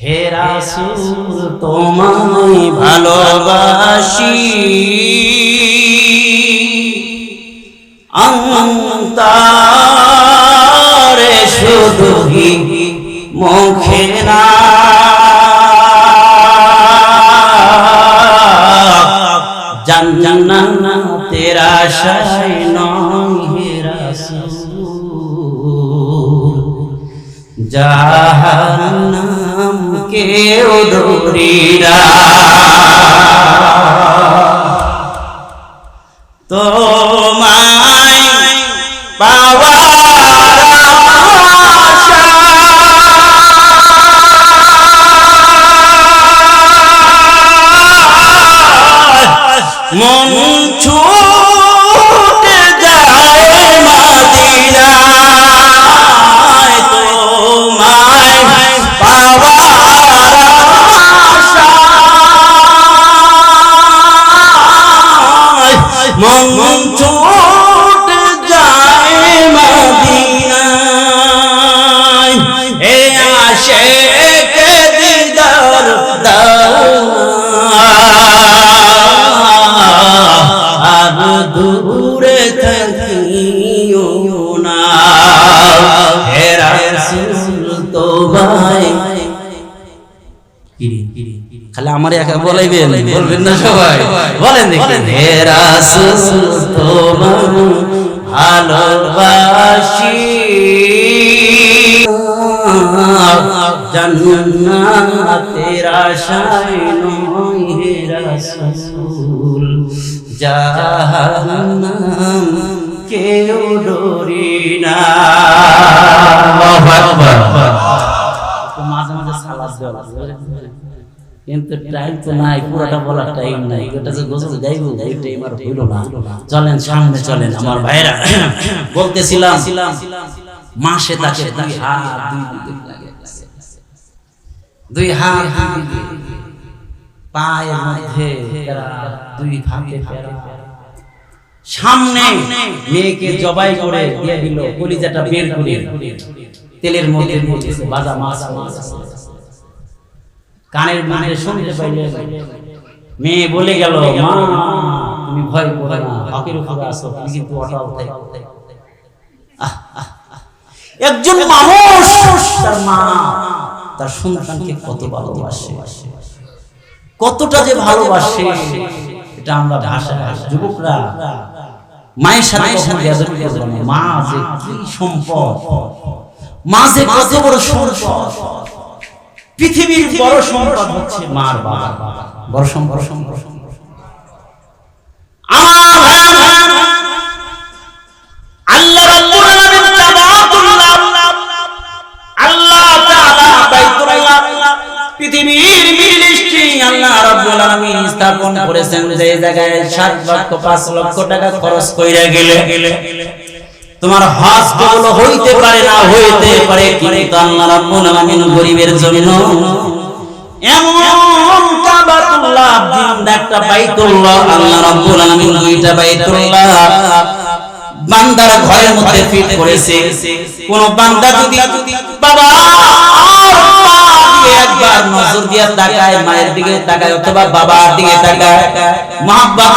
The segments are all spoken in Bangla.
হে রাসূল তোমায় ভালোবাসি। অন্তরে শুধু মুখে না দৌড়িরা তোমায় পাওয়ার আশায় মন ছুটে যায় মাদিনায়। এ আশে কে দিদার আর দূরে থাকিও না। হে রাসূল তোমায় খালি আমার একা বলাইবেন? বলবেন না সবাই। বলেন দেখি। হে রাসূল তোমায় ভালোবাসি। জান্নাতের আশায় নয় হে রাসূল জাহান্নাম কেউ ডরি না। তো মাঝে মাঝে সালাদ দেওয়া কিন্তু টাইম তো নাই, পুরোটা বলার টাইম নাই। ওটা যে এই টাইম আর হইল না। চলেন, সামনে চলেন আমার ভাইরা বলতেছিলাম, মাসে তাকে দুই হাত দুই হাত পায়ের মধ্যে দুই সামনে মেয়েকে জবাই করে দিয়ে দিল, কলিজাটা বের করে। তেলের মধ্যে বাজা মাছ মাছ কানের মধ্যে শুনতে পাইলে মেয়ে বলে গেল মা তুমি ভয় করো না হকের উপরে আসো তুমি কিন্তু অটাও। একজন মানুষ তার মা তার সন্তানকে কত ভালোবাসে। কতটা যে ভালোবাসে এটা আমরা ভাষা যুবকরা মায়ের সাথে। মা যে কি সম্পদ মা যে কত বড় সম্পদ। পৃথিবীর বড় সম্পদ হচ্ছে মার বাবা। বড় সম্পদ। স্থাপন করেছেন যে জায়গায় 7 লক্ষ 5 লক্ষ টাকা খরচ কইরা গেলে। তোমার হজ কবুল হইতে পারে না হইতে পারে, কিন্তু আল্লাহ রাব্বুল আলামিন গরিবের জন্য এমন কাবাতুল্লাহ, জিন্দা একটা বাইতুল্লাহ, আল্লাহ রাব্বুল আলামিন দুইটা বাইতুল্লাহ বান্দার ঘরের মধ্যে ফিট করেছে। কোন বান্দা যদি বাবা মায়ের দিকে তাকায়, অথবা বাবার দিকে তাকায়, মহাব্বত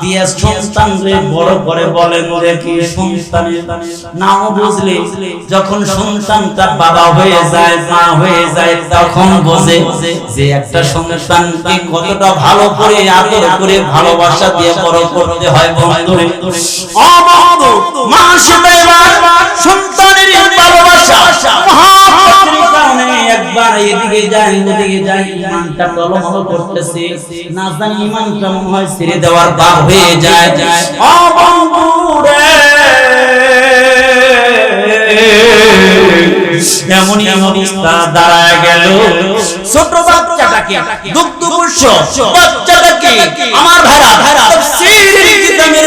দিয়ে সন্তান বড় করে বলেন দেখি সন্তানের নাও বুঝলে, যখন সন্তান তার বাবা হয়ে যায়, মা হয়ে যায়, তখন বোঝে যে একটা সন্তানকে কতটা ভালো করে, আদর করে, ভালোবাসা দিয়ে বড় করতে হয় বন্ধুরে। ও মা সন্তানের ভালোবাসা একবার এদিকে যাই, ওদিকে যাই, ইমানটা টলমল করতেছে। না জানি ইমানটা মনে হয় ছেড়ে দেওয়ার পার হয়ে যায়। ও বন্ধু রে এমনই দাঁড়ায় গেল। ছোট বাচ্চাটাকে দুগ্ধ বাচ্চাটাকে আমার ভাড়া তাফসীরের কিতাবের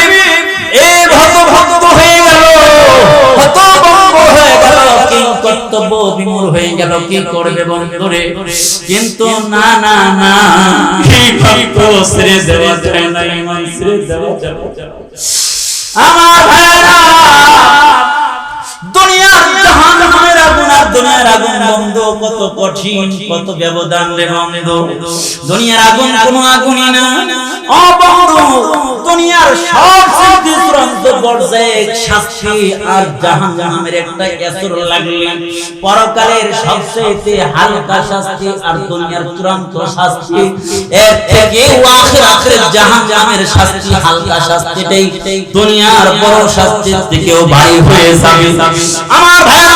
কর্তব্য বিমূল হয়ে গেল কি করবে বন্ধুরে? কিন্তু না না না। ভক্ত শ্রী দেওয়া যায় না ইমান শ্রী দেওয়া যায় আমার ভাইরা দুনিয়ার আগুন বন্ধ, কত কঠিন, কত ব্যবধান রে বন্ধ। দুনিয়ার আগুন কোন আগুনই না। ও বন্ধু দুনিয়ার সবচেয়ে চূড়ান্ত পর্যায়ে শাস্তি আর জাহান্নামের একটা এসর লাগলে পরকালের সবচেয়ে হালকা শাস্তি আর দুনিয়ার চূড়ান্ত শাস্তি। এর থেকে আখিরাতের জাহান্নামের শাস্তি হালকা শাস্তিটাই দুনিয়ার বড় শাস্তির থেকেও ভারী হয়ে যাবে। আমার ভাইরা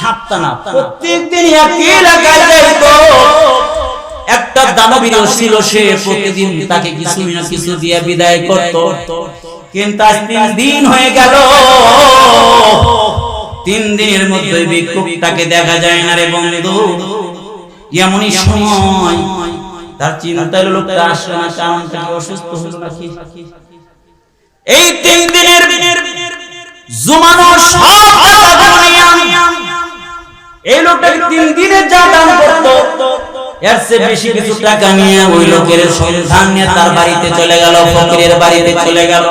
সাতটা না প্রত্যেকদিন একই এলাকায় যাইতো। একটা দানবীর ছিল সে প্রতিদিন তাকে কিছু না কিছু দিয়ে বিদায় করত। কিন্তু আজ তিন দিন হয়ে গেল। তিন দিনের মধ্যে ভিক্ষুকটাকে দেখা যায় না রে বন্ধু। এমনই সময়। তার চিন্তা হলো লোকটা আসলো না কারণটা কি অসুস্থ হলো নাকি? এই তিন দিনের জুমানো সব এই তিন দিনে যা দান করতো? এর চেয়ে বেশি কিছু টাকা নিয়ে ওই লোকের সন্ধান নিয়ে তার বাড়িতে চলে গেল, ফকিরের বাড়িতে চলে গেল।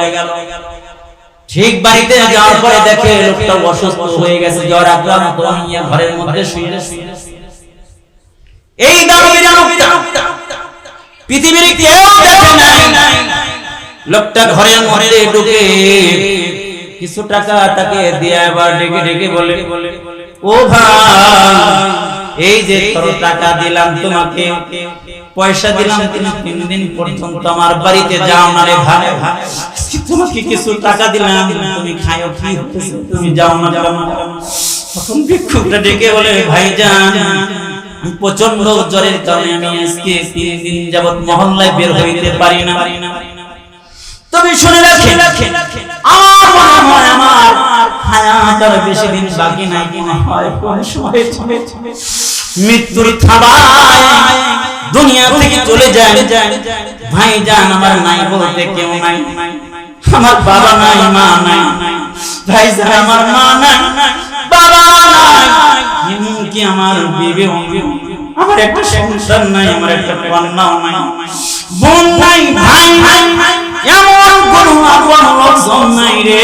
ঠিক বাড়িতে যাওয়ার পরে দেখে লোকটা অসুস্থ হয়ে গেছে, জ্বর, আক্রান্ত ঘরের মধ্যে শুয়ে এই লোকটা, পৃথিবীর কেউ দেখে নাই। লোকটা ঘরের মধ্যে ঢুকে কিছু টাকা তাকে দিয়ে আবার ডেকে ডেকে বলে ও ভাই এই যে তোর টাকা দিলাম তোমাকে পয়সা দিলাম তুমি তিন দিন পর্যন্ত আমার বাড়িতে যাও না রে ভাই। তোমাকে কিছু টাকা দিলাম তুমি খাও কি হতেছে? তুমি যাও না যাও না তখন ভিক্ষুকটা ডেকে বলে ভাইজান প্রচণ্ড জ্বরের কারণে আমি আজকে তিন দিন যাবত মহল্লায় বের হইতে পারি না। তবে শুনে রাখে আমার মনে হয় আমার হায়াত আর বেশি দিন বাকি নাই। মনে হয় কোন সময় মৃত্যুর থাবায় দুনিয়া থেকে চলে যায়। ভাই যান আমার নাই বলতে কেউ নাই। আমার বাবা নাই, মা নাই। ভাই যান আমার মা নাই, বাবা নাই। এমনকি আমার বিবে আমার একটা সংসার নাই, আমার একটা কন্যাও নাই। বোন নাই, ভাই নাই। এমন কোন আপন লোকজন নাই রে।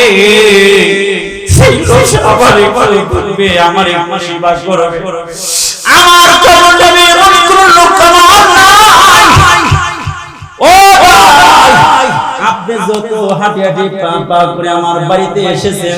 আমার সেবা করবে আমার আপনি যত হাঁটি আমার বাড়িতে এসেছেন